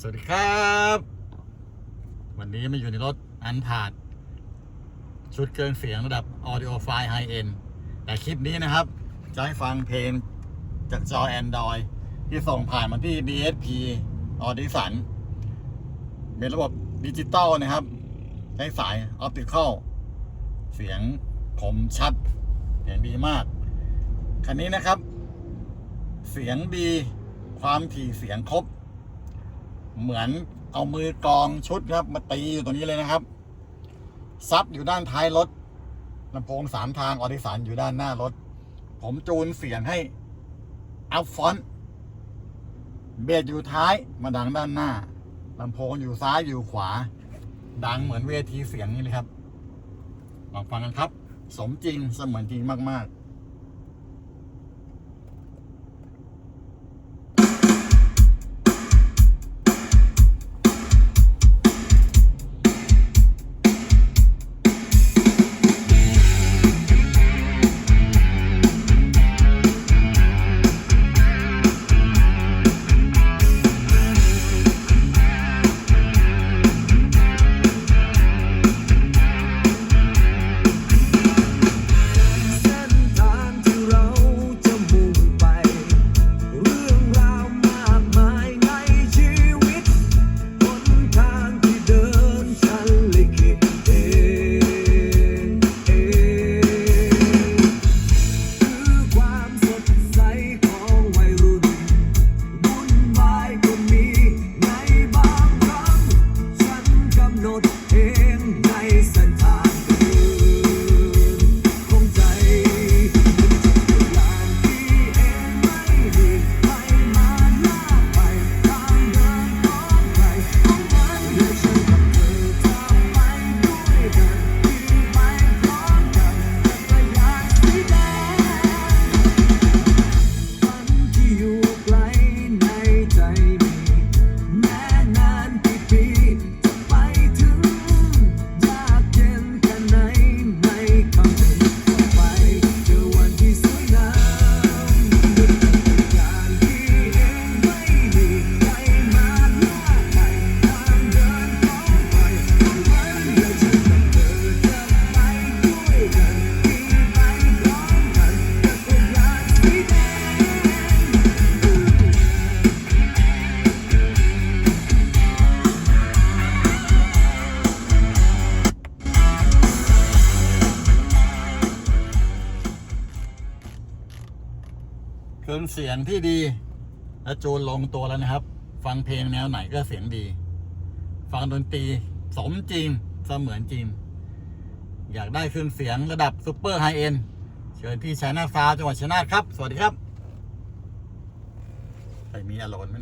สวัสดีครับ วันนี้มาอยู่ในรถอันพาดชุดเกินเสียงระดับ Audio File High End แต่คลิปนี้นะครับ จะให้ฟังเพลงจากจอ Android ที่ส่งผ่านมาที่ DSP Audition เป็นระบบดิจิตอลนะครับ ใช้สายออปติคอลเสียงคมชัด เสียงดีมาก คันนี้นะครับ เสียงดีความถี่เสียงครบ เหมือนเอามือกรองชุดครับมาตีอยู่ตรงนี้เลยนะครับ ซับอยู่ด้านท้ายรถลำโพงสามทางออดิสันอยู่ด้านหน้ารถ ผมจูนเสียงให้อัพฟอนต์เบสอยู่ท้ายมาดังด้านหน้าลำโพงอยู่ซ้ายอยู่ขวา ดังเหมือนเวทีเสียงนี่เลยครับลองฟังกันครับ สมจริงเสมือนจริงมาก ๆ เครื่องเสียงที่ดี และจูนลงตัวแล้วนะครับ ฟังเพลงแนวไหนก็เสียงดี ฟังดนตรีสมจริงเสมือนจริง อยากได้เครื่องเสียงระดับซูเปอร์ไฮเอ็นเชิญที่ชัยนาทฟาจังหวัดชัยนาทครับ สวัสดีครับ ใครมีอารมณ์ไหม